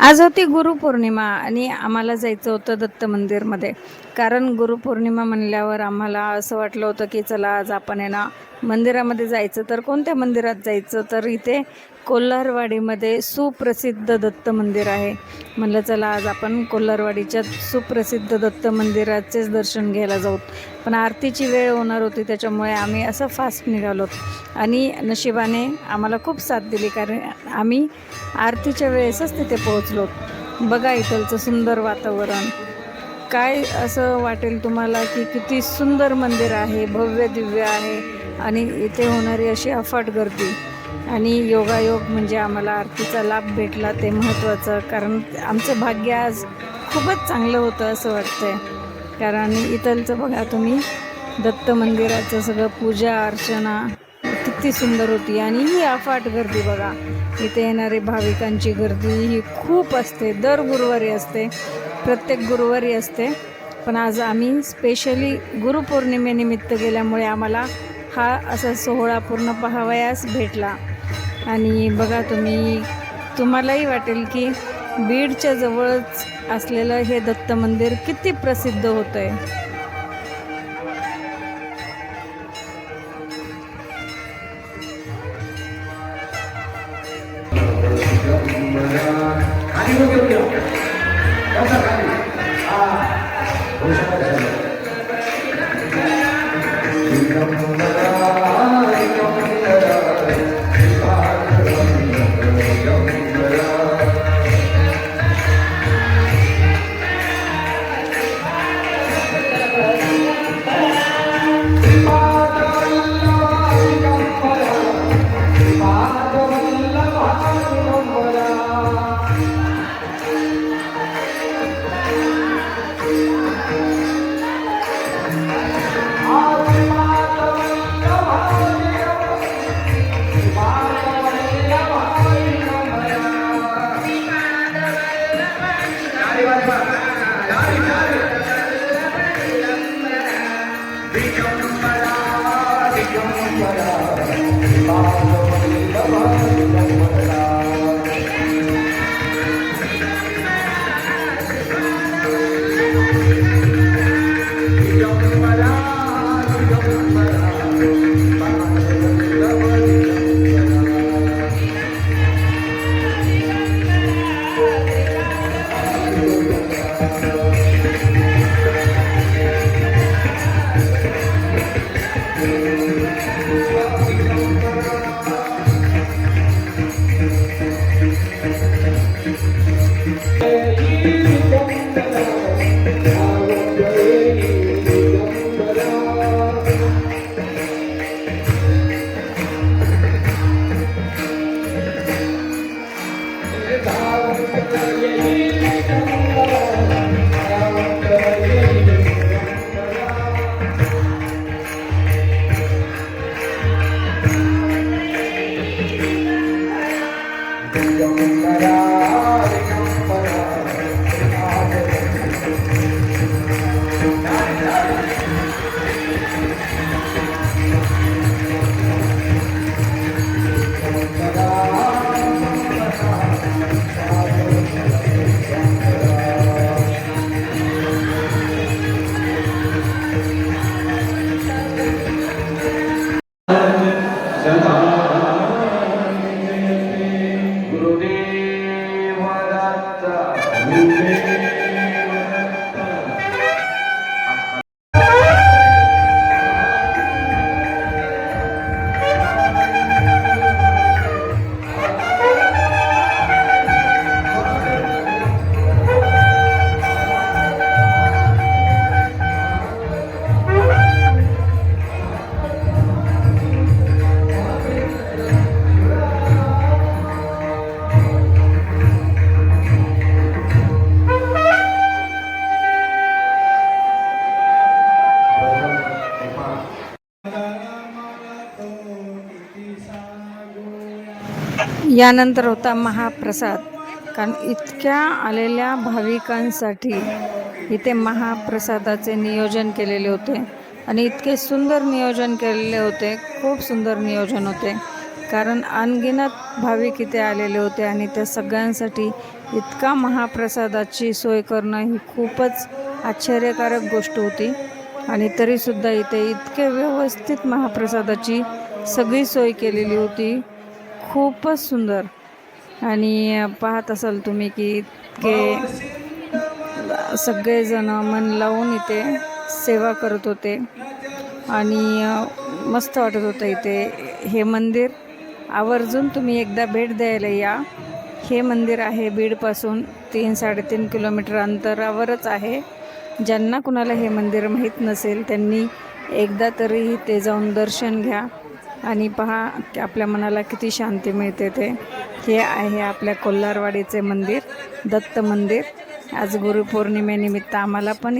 आज होती गुरुपौर्णिमा आणि आम्हाला जायचं होतं दत्त मंदिरमध्ये. कारण गुरुपौर्णिमा म्हणल्यावर आम्हाला असं वाटलं होतं की चला आज आपण आहे ना मंदिरामध्ये जायचं. तर कोणत्या मंदिरात जायचं? तर इथे कोल्हारवाडीमध्ये सुप्रसिद्ध दत्त मंदिर आहे. म्हणलं चला आज आपण कोल्हारवाडीच्या सुप्रसिद्ध दत्त मंदिराचेच दर्शन घ्यायला जाऊ पण आरतीची वेळ होणार होती त्याच्यामुळे आम्ही असं फास्ट निघालो. आणि नशिबाने आम्हाला खूप साथ दिली कारण आम्ही आरतीच्या वेळेसच तिथे पोहोचलो. बघा इथलचं सुंदर वातावरण. काय असं वाटेल तुम्हाला की किती सुंदर मंदिर आहे भव्य दिव्य आहे आणि इथे होणारी अशी अफाट गर्दी आणि योगायोग म्हणजे आम्हाला आरतीचा लाभ भेटला ते महत्त्वाचं. कारण आमचं भाग्य आज खूपच चांगलं होतं असं वाटतंय. कारण इथलचं बघा तुम्ही दत्त मंदिराचं सगळं पूजा अर्चना किती सुंदर होती आणि ही अफाट गर्दी बघा. इथे येणारे भाविकांची गर्दी ही खूप असते दर गुरुवारी असते. प्रत्येक गुरुवारी असते. पण आज आम्ही स्पेशली गुरुपौर्णिमेनिमित्त गेल्यामुळे आम्हाला हा असा सोहळा पूर्ण पाहावयास भेटला. आणि बघा तुम्ही तुम्हालाही वाटेल की बीडच्या जवळच असलेलं हे दत्त मंदिर किती प्रसिद्ध होतं आहे Música Thank you. lo यानंतर होता महाप्रसाद. कारण इतक्या आलेल्या भाविकांसाठी इथे महाप्रसादाचे नियोजन केलेले होते. आणि इतके सुंदर नियोजन केलेले होते. खूप सुंदर नियोजन होते. कारण अनगिनत भाविक इथे आलेले होते आणि त्या सगळ्यांसाठी इतका महाप्रसादाची सोय करणं ही खूपच आश्चर्यकारक गोष्ट होती. आणि तरीसुद्धा इथे इतके व्यवस्थित महाप्रसादाची सगळी सोय केलेली होती. खूपच सुंदर. आणि पाहत असाल तुम्ही की इतके सगळेजण मन लावून इथे सेवा करत होते. आणि मस्त वाटत होतं इथे हे मंदिर. आवर्जून तुम्ही एकदा भेट द्यायला या. हे मंदिर आहे बीडपासून तीन साडेतीन किलोमीटर अंतरावरच आहे. ज्यांना कुणाला हे मंदिर माहीत नसेल त्यांनी एकदा तरी ते जाऊन दर्शन घ्या. आणि पहा की आपल्या मनाला किती शांती मिळते ते. हे आहे आपल्या कोल्हारवाडीचे मंदिर दत्त मंदिर. आज गुरुपौर्णिमेनिमित्त आम्हाला पण